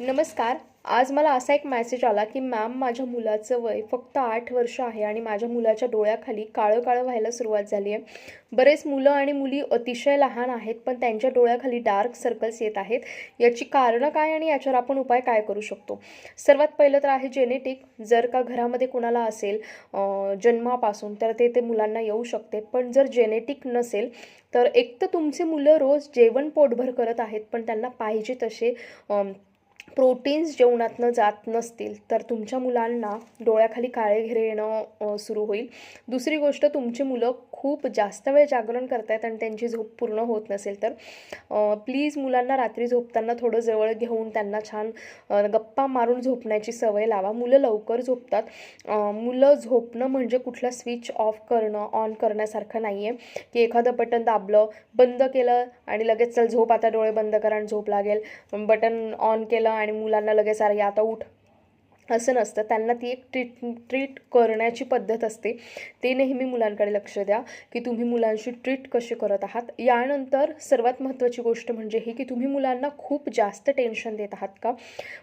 नमस्कार. आज मला असा एक मॅसेज आला की मॅम माझ्या मुलाचं वय फक्त आठ वर्ष आहे आणि माझ्या मुलाच्या डोळ्याखाली काळं काळं व्हायला सुरुवात झाली आहे. बरेच मुलं आणि मुली अतिशय लहान आहेत पण त्यांच्या डोळ्याखाली डार्क सर्कल्स येत आहेत. याची कारणं काय आणि याच्यावर आपण उपाय काय करू शकतो? सर्वात पहिलं तर आहे जेनेटिक जर का घरामध्ये कुणाला असेल जन्मापासून तर ते ते मुलांना येऊ शकते. पण जर जेनेटिक नसेल तर एक तर तुमचे मुलं रोज जेवण पोटभर करत आहेत पण त्यांना पाहिजे तसे प्रोटीन्स जेवणातनं जात नसतील तर तुमच्या मुलांना डोळ्याखाली काळे घेरे येणं सुरू होईल. दुसरी गोष्ट तुमची मुलं खूप जास्त वेळ जागरण करतायत आणि त्यांची झोप पूर्ण होत नसेल तर प्लीज मुलांना रात्री झोपताना थोडं जवळ घेऊन त्यांना छान गप्पा मारून झोपण्याची सवय लावा. मुलं लवकर झोपतात. मुलं झोपणं म्हणजे कुठला स्विच ऑफ करणं ऑन करण्यासारखं नाही आहे की एखादं बटन दाबलं बंद केलं आणि लगेच चल झोप आता डोळे बंद करा आणि झोप लागेल. बटन ऑन केलं आणि मुलांना लगेच अरे आता उठ. असं नसतं. त्यांना ती एक ट्रीट ट्रीट करण्याची पद्धत असते. ते नेहमी मुलांकडे लक्ष द्या की तुम्ही मुलांशी ट्रीट कसे करत आहात. यानंतर सर्वात महत्त्वाची गोष्ट म्हणजे ही की तुम्ही मुलांना खूप जास्त टेन्शन देत आहात का?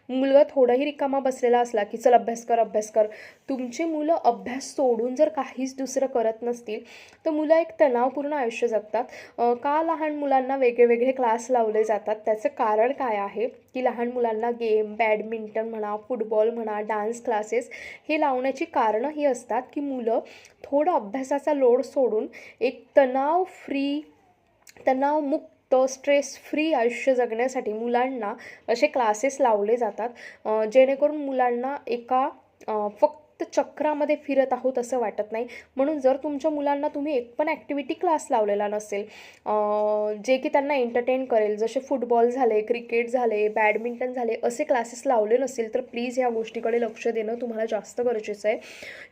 मुलगा थोडाही रिकामा बसलेला असला की चल अभ्यास कर अभ्यास कर. तुमची मुलं अभ्यास सोडून जर काहीच दुसरं करत नसतील तर मुलं एक तणावपूर्ण आयुष्य जगतात. का लहान मुलांना वेगळे वेगळे क्लास लावले जातात? त्याचं कारण काय आहे? की लहान मुलांना गेम बॅडमिंटन म्हणा फुटबॉल म्हणा डान्स क्लासेस हे लावण्याची कारणं ही असतात की मुलं थोडं अभ्यासाचा लोड सोडून एक तणाव फ्री तणावमुक्त स्ट्रेस फ्री आयुष्य जगण्यासाठी मुलांना असे क्लासेस लावले जातात जेणेकरून मुलांना एका फक्त फक्त चक्रामध्ये फिरत आहोत असं वाटत नाही. म्हणून जर तुमच्या मुलांना तुम्ही एक पण ॲक्टिव्हिटी क्लास लावलेला नसेल जे की त्यांना एंटरटेन करेल जसे फुटबॉल झाले क्रिकेट झाले बॅडमिंटन झाले असे क्लासेस लावले नसेल तर प्लीज ह्या गोष्टीकडे लक्ष देणं तुम्हाला जास्त गरजेचं आहे.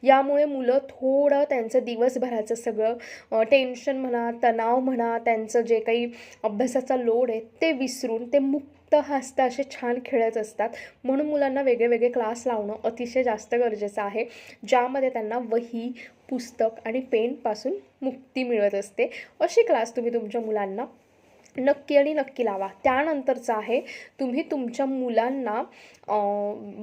यामुळे मुलं थोडं त्यांचं दिवसभराचं सगळं टेन्शन म्हणा तणाव म्हणा त्यांचं जे काही अभ्यासाचा लोड आहे ते विसरून ते मुक्त हसता असे छान खेळत असतात. म्हणून मुलांना वेगळे वेगळे क्लास लावणं अतिशय जास्त गरजेचं आहे. ज्यामध्ये त्यांना वही पुस्तक आणि पेनपासून मुक्ती मिळत असते. असे क्लास तुम्ही तुमच्या मुलांना नक्की आणि नक्की लावा. त्यानंतरचं आहे तुम्ही तुमच्या मुलांना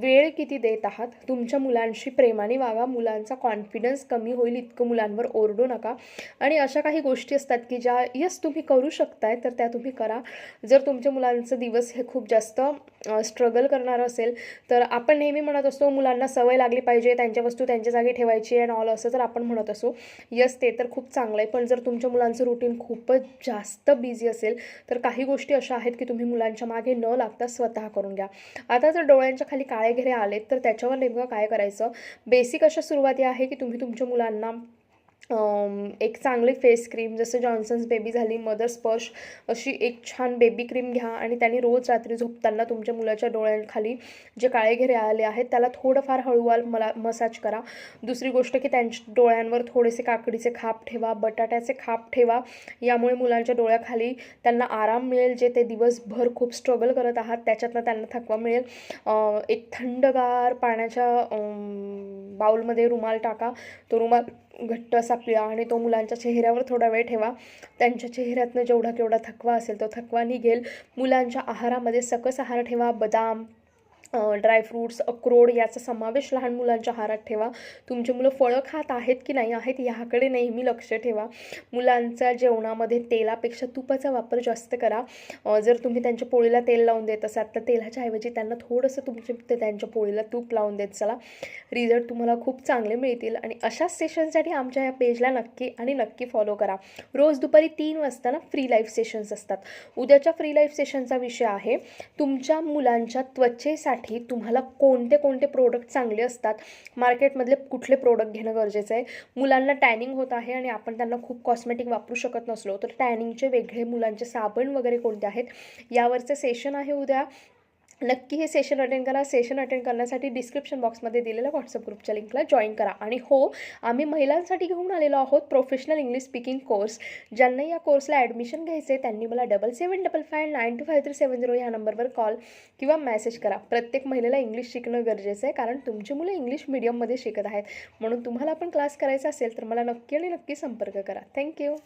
वेळ किती देत आहात? तुमच्या मुलांशी प्रेमाने वागा. मुलांचा कॉन्फिडन्स कमी होईल. इतकं मुलांवर ओरडू नका. आणि अशा काही गोष्टी असतात की ज्या यस तुम्ही करू शकताय तर त्या तुम्ही करा. जर तुमच्या मुलांचं दिवस हे खूप जास्त स्ट्रगल करणार असेल तर आपण नेहमी म्हणत असतो मुलांना सवय लागली पाहिजे त्यांच्या वस्तू त्यांच्या जागी ठेवायची अँड ऑल असं जर आपण म्हणत असो. यस ते तर खूप चांगलं आहे. पण जर तुमच्या मुलांचं रुटीन खूपच जास्त बिझी असेल तर काही गोष्टी अशा आहेत की तुम्ही मुलांच्या मागे न लागता स्वतः करून घ्या. आता जर डोळ्यांच्या खाली काळे घेरे आलेत तर त्याच्यावर नेमकं काय करायचं? बेसिक अशा सुरुवाती आहे की तुम्ही तुमच्या मुलांना एक चांगली फेस क्रीम जसं जॉन्सन्स बेबी झाली मदर स्पर्श अशी एक छान बेबी क्रीम घ्या आणि त्याने रोज रात्री झोपताना तुमच्या मुलाच्या डोळ्यांखाली जे काळे घेरे आले आहेत त्याला थोडंफार हळूवार मला मसाज करा. दुसरी गोष्ट की त्यांच्या डोळ्यांवर थोडेसे काकडीचे खाप ठेवा बटाट्याचे खाप ठेवा यामुळे मुलांच्या डोळ्याखाली त्यांना आराम मिळेल जे ते दिवसभर खूप स्ट्रगल करत आहात त्याच्यातनं त्यांना थकवा मिळेल. एक थंडगार पाण्याच्या बाऊलमध्ये बाउलमध्ये रुमाल टाका. तो रुमाल घट्ट असा पिळा आणि तो मुलांच्या चेहऱ्यावर थोडा वेळ ठेवा. त्यांच्या चेहऱ्यातनं जेवढा केवढा थकवा असेल तो थकवा निघेल. मुलांच्या आहारामध्ये सकस आहार ठेवा. बदाम ड्रायफ्रूट्स अक्रोड याचा समावेश लहान मुलांच्या आहारात ठेवा. तुमचे मुलं फळं खात आहेत की नाही आहेत ह्याकडे नेहमी लक्ष ठेवा. मुलांच्या जेवणामध्ये तेलापेक्षा तुपाचा वापर जास्त करा. जर तुम्ही त्यांच्या पोळीला तेल लावून देत असाल तर तेलाच्या ऐवजी त्यांना थोडंसं तुमचे ते त्यांच्या पोळीला तूप लावून देत चला. रिझल्ट तुम्हाला खूप चांगले मिळतील आणि अशाच सेशनसाठी आमच्या या पेजला नक्की आणि नक्की फॉलो करा. रोज दुपारी तीन वाजता ना फ्री लाईफ सेशन्स असतात. उद्याच्या फ्री लाईफ सेशनचा विषय आहे तुमच्या मुलांच्या त्वचेसाठी तुम्हाला कोणते कोणते प्रोडक्ट चांगले असतात? मार्केटमधले कुठले प्रोडक्ट घेणं गरजेचं आहे? मुलांना टॅनिंग होत आहे आणि आपण त्यांना खूप कॉस्मेटिक वापरू शकत नसलो तर टॅनिंगचे वेगळे मुलांचे साबण वगैरे कोणते आहेत? यावरचे सेशन आहे उद्या. नक्की हे सेशन अटेंड करा. सेशन अटेंड करण्यासाठी डिस्क्रिप्शन बॉक्समध्ये दिलेल्या व्हॉट्सअप ग्रुपच्या लिंकला जॉईन करा. आणि हो आम्ही महिलांसाठी घेऊन आलेलो आहोत प्रोफेशनल इंग्लिश स्पीकिंग कोर्स ज्यांना या कोर्सला ॲडमिशन घ्यायचे आहे त्यांनी मला double seven double five nine two five three seven zero ह्या नंबरवर कॉल किंवा मेसेज करा. प्रत्येक महिलेला इंग्लिश शिकणं गरजेचं आहे कारण तुमची मुलं इंग्लिश मिडियममध्ये शिकत आहेत. म्हणून तुम्हाला पण क्लास करायचा असेल तर मला नक्की आणि नक्की संपर्क करा. थँक्यू